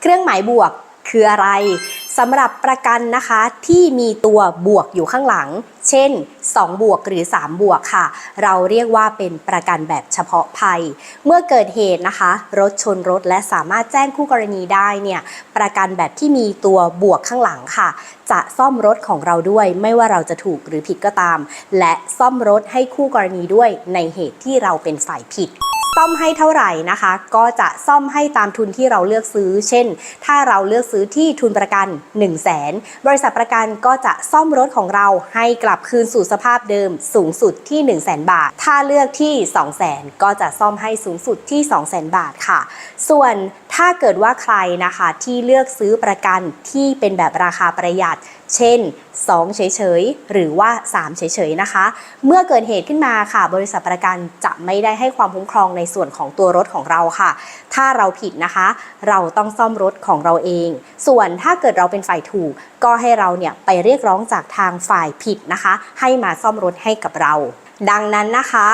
เครื่องหมายบวกคืออะไรสำหรับประกันนะคะที่มีตัวบวกอยู่ข้างหลัง เช่น 2 บวกหรือ 3 บวกค่ะ เราเรียกว่าเป็นประกันแบบเฉพาะภัย เมื่อเกิดเหตุนะคะ รถชนรถและสามารถแจ้งคู่กรณีได้เนี่ยประกันแบบที่มีตัวบวกข้างหลังค่ะ จะซ่อมรถของเราด้วย ไม่ว่าเราจะถูกหรือผิดก็ตาม และซ่อมรถให้คู่กรณีด้วยในเหตุที่เราเป็นฝ่ายผิด ซ่อมให้เท่าไหร่นะคะ ก็จะซ่อมให้ตามทุนที่เราเลือกซื้อ เช่น ถ้าเราเลือกซื้อที่ทุนประกัน 1 0 0 0 0แสนบริษัทประกันก็จะซ่อมรถของเราให้กลับคืนสู่สภาพเดิม สูงสุดที่ 1 0 0 0 0แสนบาท ถ้าเลือกที่ 2 0 0แสนก็จะซ่อมให้สูงสุดที่ 2 0 0แสนบาทค่ะ ส่วน ถ้าเกิดว่าใครนะคะที่เลือกซื้อประกันที่เป็นแบบราคาประหยัด เช่น 2 เฉยๆ หรือว่า 3 เฉยๆ นะคะ เมื่อเกิดเหตุขึ้นมาค่ะ บริษัทประกันจะไม่ได้ให้ความคุ้มครองในส่วนของตัวรถของเราค่ะ ถ้าเราผิดนะคะ เราต้องซ่อมรถของเราเอง ส่วนถ้าเกิดเราเป็นฝ่ายถูก ก็ให้เราเนี่ยไปเรียกร้องจากทางฝ่ายผิดนะคะ ให้มาซ่อมรถให้กับเรา ดังนั้นนะคะ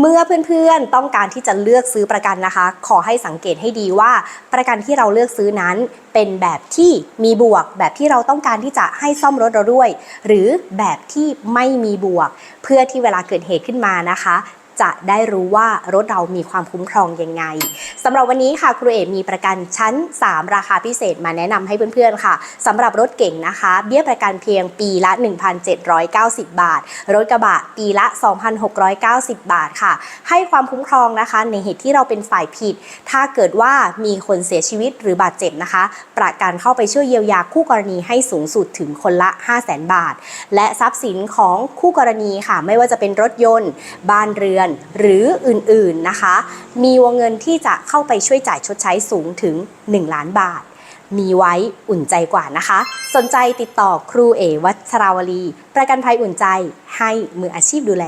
เมื่อเพื่อนๆต้องการที่จะเลือกซื้อประกันนะคะ ขอให้สังเกตให้ดีว่า ประกันที่เราเลือกซื้อนั้น เป็นแบบที่มีบวก แบบที่เราต้องการที่จะให้ซ่อมรถเราด้วย หรือแบบที่ไม่มีบวก เพื่อที่เวลาเกิดเหตุขึ้นมานะคะ จะได้รู้ว่ารถเรามีความคุ้มครองยังไงสำหรับวันนี้ค่ะครูเอมีประกันชั้น 3 ราคาพิเศษมาแนะนำให้เพื่อนๆค่ะสำหรับรถเก่งนะคะ เบี้ยประกันเพียงปีละ 1,790 บาท รถกระบะปีละ 2,690 บาทค่ะ ให้ความคุ้มครองนะคะ ในเหตุที่เราเป็นฝ่ายผิด ถ้าเกิดว่ามีคนเสียชีวิตหรือบาดเจ็บนะคะ ประกันเข้าไปช่วยเยียวยาคู่กรณีให้สูงสุดถึงคนละ 5 0 0 0 0 0 บาท และทรัพย์สินของคู่กรณีค่ะ ไม่ว่าจะเป็นรถยนต์ บ้านเรืออนหรืออื่นๆนะคะ มีวงเงินที่จะเข้าไปช่วยจ่ายชดใช้สูงถึง 1 ล้านบาท มีไว้อุ่นใจกว่านะคะ สนใจติดต่อครูเอวัชราวลี ประกันภัยอุ่นใจให้มืออาชีพดูแล